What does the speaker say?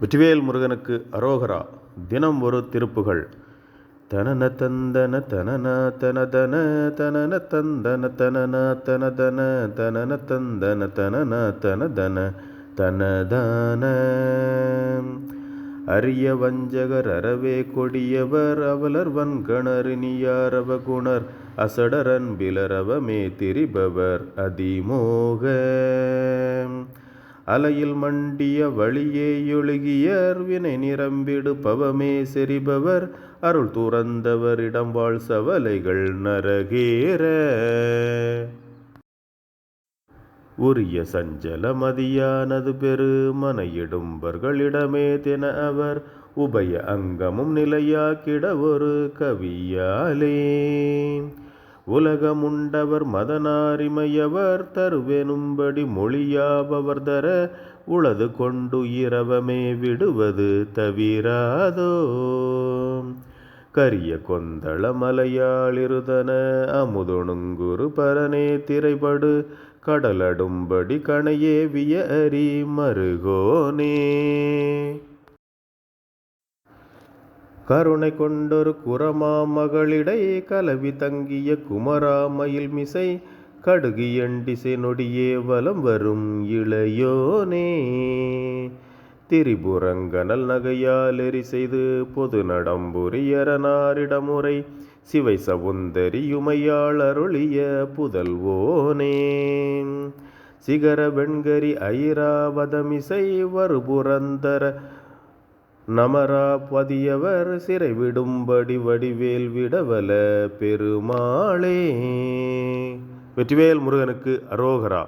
வெற்றிவேல் முருகனுக்கு அரோகரா தினம் ஒரு திருப்புகள். தனன தந்தன தனன தனதன தனன தந்தன தனன தனதன தனன தந்தன தனன தனதன தனதான அரிய வஞ்சகர் அறவே கொடியவர் அவலர் வன்கணரினியாரவ குணர் அசடரன் பிலரவமே திரிபவர் அதிமோக. அலையில் மண்டிய வழியே ஒழுகியர் வினை நிரம்பிடு பவமே செறிபவர். அருள் துறந்தவரிடம் வாழ் சவலைகள் நரகேற. உரிய சஞ்சல மதியானது மன இடும்பர்களிடமே தென அவர். உபய அங்கமும் நிலையாக்கிட ஒரு கவியாலே. உலகமுண்டவர் மதனாரிமையவர் தருவெனும்படி மொழியாபவர் தர உளது கொண்டு இரவமே விடுவது தவிராதோ. கரிய கொந்தள மலையாளிருதன அமுதொணுங்குரு பரனே திரைபடு கடலடும்படி கணையே வியரி மருகோனே. கருணை கொண்டொரு குரமாமகளிடை கலவி தங்கிய குமராமயில் மிசை கடுகியண்டிசை நொடியே வலம் வரும் இளையோனே. திரிபுரங்கனல் நகையால் எரி செய்து பொது நடம்புரியரனாரிடமுறை சிவை சவுந்தரியுமையாள் அருளிய புதல்வோனே சிகர வெண்கரி ஐராவதமிசை வருபுரந்தர நமரா பதியவர் சிறை விடும்படி வடிவேல் விடவல பெருமாளே. வெற்றிவேல் முருகனுக்கு அரோகரா.